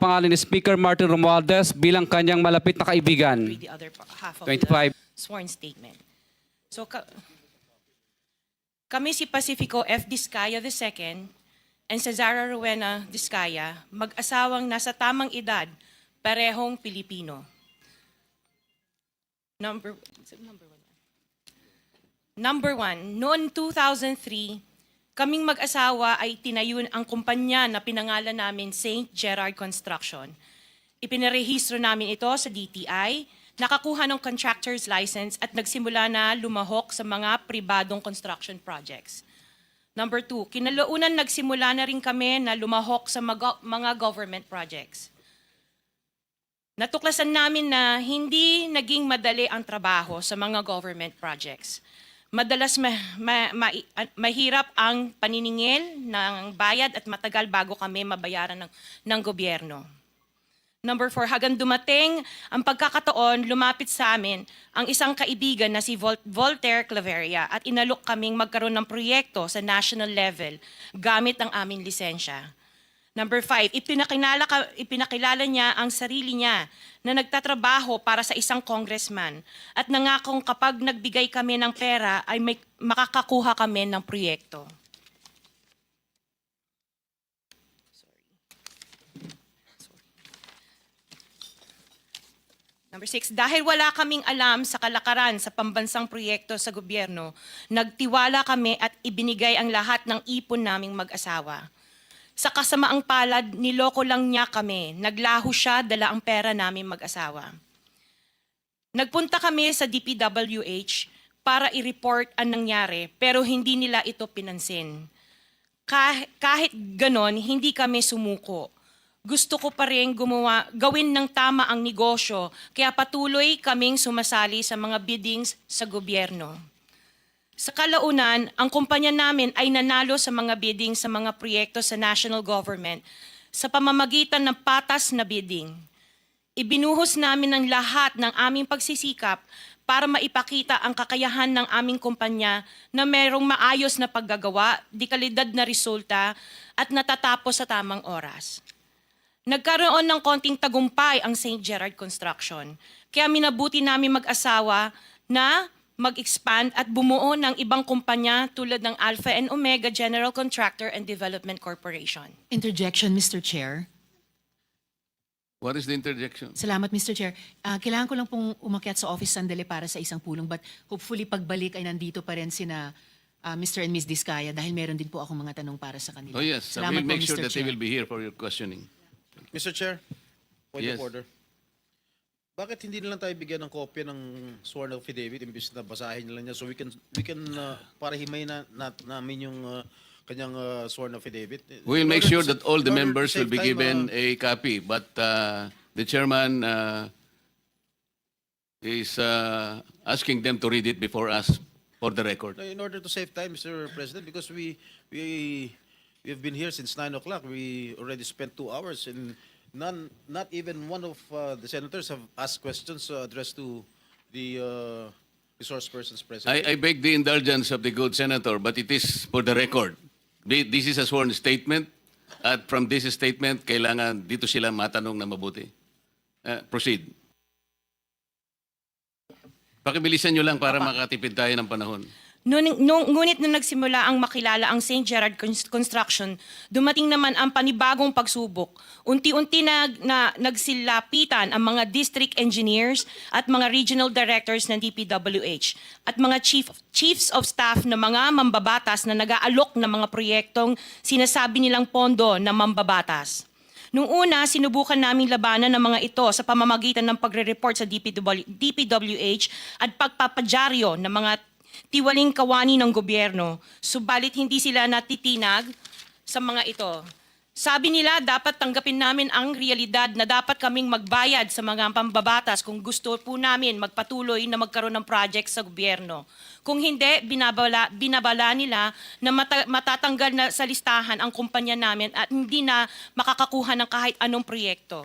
pangalan ni Speaker Martin Romualdez bilang kanyang malapit na kaibigan. read the other pa- half of 25. the sworn statement. So, ka- kami si Pacifico F. Discaya II and Cesara Rowena Discaya, mag-asawang nasa tamang edad, parehong Pilipino. Number, number one. Number one, noon 2003, kaming mag-asawa ay tinayun ang kumpanya na pinangalan namin St. Gerard Construction. Ipinarehistro namin ito sa DTI, nakakuha ng contractor's license at nagsimula na lumahok sa mga pribadong construction projects. Number two, kinalaunan nagsimula na rin kami na lumahok sa mga government projects. Natuklasan namin na hindi naging madali ang trabaho sa mga government projects. Madalas ma- ma- ma- mahirap ang paniningil ng bayad at matagal bago kami mabayaran ng, ng gobyerno. Number four, hagang dumating ang pagkakataon, lumapit sa amin ang isang kaibigan na si Vol- Voltaire Claveria at inalok kaming magkaroon ng proyekto sa national level gamit ang aming lisensya. Number five, ipinakilala, ka- ipinakilala niya ang sarili niya na nagtatrabaho para sa isang congressman at nangakong kapag nagbigay kami ng pera ay may, makakakuha kami ng proyekto. Number six, dahil wala kaming alam sa kalakaran sa pambansang proyekto sa gobyerno, nagtiwala kami at ibinigay ang lahat ng ipon naming mag-asawa. Sa kasamaang palad, niloko lang niya kami. Naglaho siya, dala ang pera namin mag-asawa. Nagpunta kami sa DPWH para i-report ang nangyari, pero hindi nila ito pinansin. Kah- kahit ganon, hindi kami sumuko. Gusto ko pa rin gumawa, gawin ng tama ang negosyo, kaya patuloy kaming sumasali sa mga biddings sa gobyerno. Sa kalaunan, ang kumpanya namin ay nanalo sa mga bidding sa mga proyekto sa national government sa pamamagitan ng patas na bidding. Ibinuhos namin ang lahat ng aming pagsisikap para maipakita ang kakayahan ng aming kumpanya na mayroong maayos na paggagawa, dikalidad na resulta at natatapos sa tamang oras. Nagkaroon ng konting tagumpay ang St. Gerard Construction. Kaya minabuti namin mag-asawa na mag-expand at bumuo ng ibang kumpanya tulad ng Alpha and Omega General Contractor and Development Corporation. Interjection, Mr. Chair. What is the interjection? Salamat, Mr. Chair. Ah, kailangan ko lang pong umakyat sa office sandali para sa isang pulong but hopefully pagbalik ay nandito pa rin sina ah, Mr. and Ms. Diskaya dahil meron din po akong mga tanong para sa kanila. Oh yes, po, make sure Mr. that they will be here for your questioning. Mr. Chair, point Yes. of order. Bakit hindi na lang tayo bigyan ng kopya ng sworn affidavit imbis na basahin na lang niya so we can we can uh, para himay na, na namin yung uh, kanyang uh, sworn affidavit. We'll In make sure that all the in members will be time, given uh, a copy, but uh, the chairman uh, is uh, asking them to read it before us for the record. In order to save time, Mr. President, because we we we have been here since nine o'clock. We already spent two hours, and none, not even one of uh, the senators have asked questions uh, addressed to the uh, resource persons present. I, I beg the indulgence of the good senator, but it is for the record. Thi- This is a sworn statement, at from this statement, kailangan dito sila matanong na mabuti. Uh, proceed. Pakibilisan nyo lang para makatipid tayo ng panahon. Nung, ngunit nung nagsimula ang makilala ang St. Gerard Cons- Construction, dumating naman ang panibagong pagsubok. Unti-unti na, na nagsilapitan ang mga district engineers at mga regional directors ng DPWH at mga chief, chiefs of staff na mga mambabatas na nag-aalok ng mga proyektong sinasabi nilang pondo na mambabatas. Nung una, sinubukan namin labanan ng mga ito sa pamamagitan ng pagre-report sa DPW, DPWH at pagpapadyaryo ng mga tiwaling kawani ng gobyerno. Subalit hindi sila natitinag sa mga ito. Sabi nila dapat tanggapin namin ang realidad na dapat kaming magbayad sa mga pambabatas kung gusto po namin magpatuloy na magkaroon ng project sa gobyerno. Kung hindi, binabala, binabala nila na mata- matatanggal na sa listahan ang kumpanya namin at hindi na makakakuha ng kahit anong proyekto.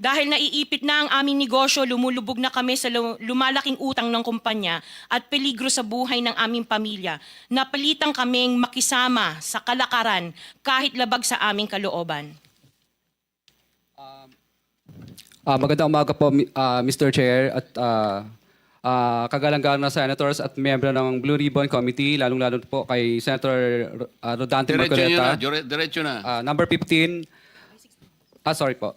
Dahil naiipit na ang aming negosyo, lumulubog na kami sa lu- lumalaking utang ng kumpanya at peligro sa buhay ng aming pamilya. Napalitan kaming makisama sa kalakaran kahit labag sa aming kalooban. Ah, magandang umaga po, mi- ah, Mr. Chair at ah, ah, kagalang-galang na senators at miyembro ng Blue Ribbon Committee, lalong-lalo po kay Senator ah, Rodante Diretso nyo na, Marcoleta. dire- diretso na. Ah, number 15. Ah, sorry po.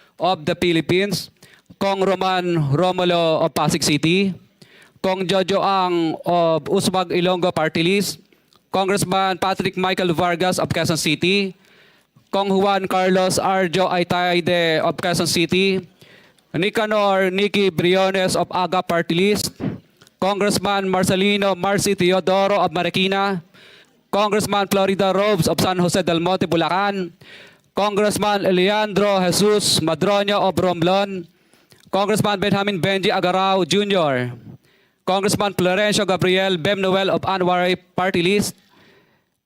of the Philippines, Kong Roman Romulo of Pasig City, Kong Jojo Ang of Usmag Ilonggo Party List, Congressman Patrick Michael Vargas of Quezon City, Kong Juan Carlos Arjo Aitayde of Quezon City, Nicanor Nicky Briones of AGA Party List, Congressman Marcelino Marcy Teodoro of Marikina, Congressman Florida Robes of San Jose del Monte, Bulacan, Congressman Leandro Jesus Madroño of Romblon, Congressman Benjamin Benji Agarao Jr., Congressman Florencio Gabriel Bem Noel of Anwar Party List,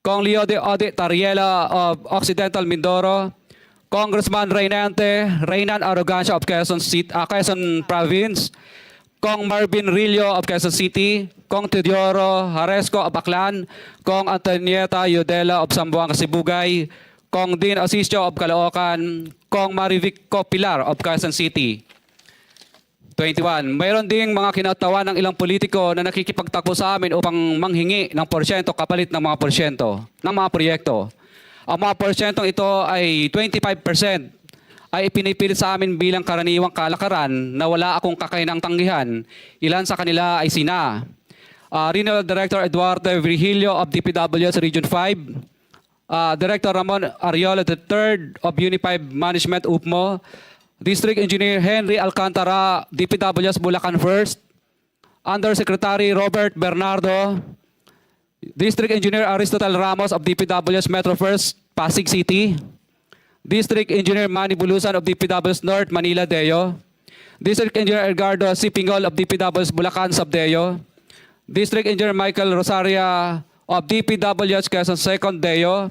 Kong Leo de Ode Tariela of Occidental Mindoro, Congressman Reynante Reynan Arrogancia of Quezon, City, ah, Quezon Province, Kong Marvin Rillo of Quezon City, Kong Teodoro Haresco of Aklan, Kong Antonieta Yudela of Sambuanga, Sibugay, Kong Dean Asisio of Caloocan, Kong Marivic Pilar of Quezon City. 21. Mayroon ding mga kinatawa ng ilang politiko na nakikipagtakbo sa amin upang manghingi ng porsyento kapalit ng mga porsyento ng mga proyekto. Ang mga porsyentong ito ay 25% ay ipinipilit sa amin bilang karaniwang kalakaran na wala akong kakainang tanggihan. Ilan sa kanila ay sina uh, Regional Director Eduardo Virgilio of DPWS Region 5, uh, Director Ramon Ariola III of Unified Management UPMO, District Engineer Henry Alcantara, DPWS Bulacan First, Undersecretary Robert Bernardo, District Engineer Aristotle Ramos of DPWS Metro First, Pasig City, District Engineer Manny Bulusan of DPWS North, Manila Deo, District Engineer Edgardo C. Pingol of DPWS Bulacan Subdeo, District Engineer Michael Rosaria of DPWS Quezon Second Deo,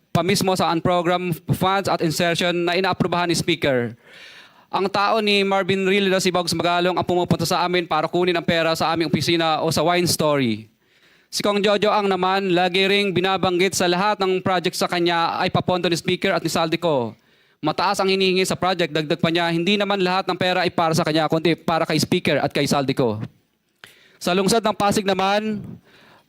pa mismo sa unprogrammed funds at insertion na inaaprubahan ni Speaker. Ang tao ni Marvin Rillo na si Bogs Magalong ang pumupunta sa amin para kunin ang pera sa aming opisina o sa Wine Story. Si Kong Jojo ang naman, lagi ring binabanggit sa lahat ng project sa kanya ay papondo ni Speaker at ni Saldico. Mataas ang hinihingi sa project, dagdag pa niya, hindi naman lahat ng pera ay para sa kanya, kundi para kay Speaker at kay Saldico. Sa lungsod ng Pasig naman,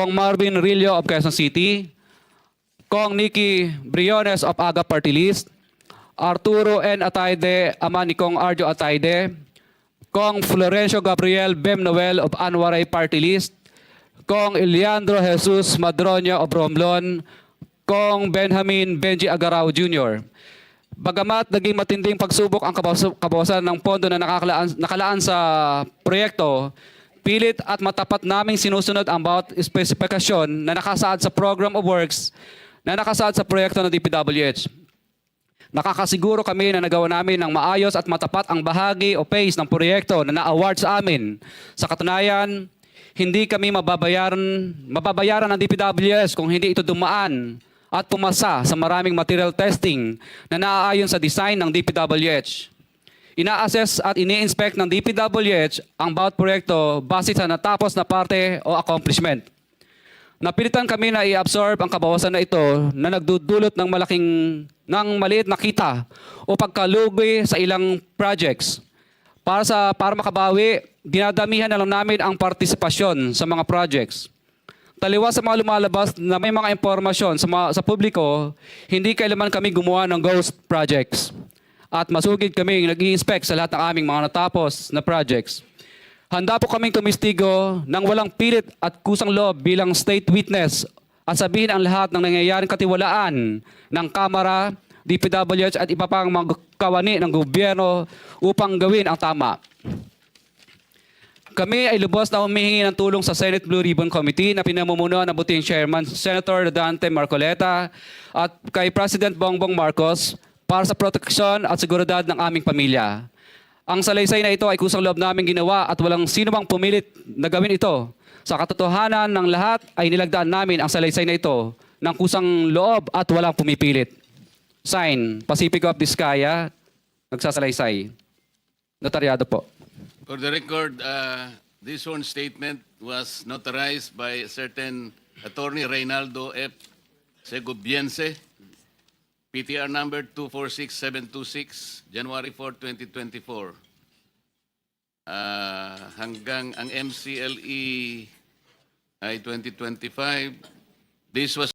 Kong Marvin Rillo of Quezon City, Kong Nikki Briones of Aga Party List, Arturo N. Ataide, ama ni Kong Arjo Ataide, Kong Florencio Gabriel Bem Noel of Anwaray Party List, Kong Eliandro Jesus Madroño of Romblon, Kong Benjamin Benji Agarao Jr. Bagamat naging matinding pagsubok ang kabawas- kabawasan ng pondo na nakalaan, nakalaan sa proyekto, pilit at matapat naming sinusunod ang bawat espesifikasyon na nakasaad sa Program of Works na nakasaad sa proyekto ng DPWH. Nakakasiguro kami na nagawa namin ng maayos at matapat ang bahagi o phase ng proyekto na na-award sa amin. Sa katunayan, hindi kami mababayaran, mababayaran ng DPWS kung hindi ito dumaan at pumasa sa maraming material testing na naaayon sa design ng DPWH. Ina-assess at ini-inspect ng DPWH ang bawat proyekto base sa natapos na parte o accomplishment. Napilitan kami na i-absorb ang kabawasan na ito na nagdudulot ng malaking ng maliit na kita o pagkalugi sa ilang projects. Para sa para makabawi, dinadamihan na lang namin ang partisipasyon sa mga projects. Taliwas sa mga lumalabas na may mga impormasyon sa, mga, sa publiko, hindi kailanman kami gumawa ng ghost projects. At masugid kami nag-i-inspect sa lahat ng aming mga natapos na projects. Handa po kaming tumistigo ng walang pilit at kusang loob bilang state witness at sabihin ang lahat ng nangyayaring katiwalaan ng Kamara, DPWH at iba pang mga kawani ng gobyerno upang gawin ang tama. Kami ay lubos na humihingi ng tulong sa Senate Blue Ribbon Committee na pinamumunuan ng buting Chairman Senator Dante Marcoleta at kay President Bongbong Marcos para sa proteksyon at seguridad ng aming pamilya. Ang salaysay na ito ay kusang loob namin ginawa at walang sino mang pumilit na gawin ito. Sa katotohanan ng lahat ay nilagdaan namin ang salaysay na ito ng kusang loob at walang pumipilit. Sign, Pacific of Vizcaya, nagsasalaysay. Notaryado po. For the record, uh, this one statement was notarized by certain attorney Reynaldo F. Segubiense, PTR number 246726, January 4, 2024. Uh, hanggang ang MCLE ay 2025. This was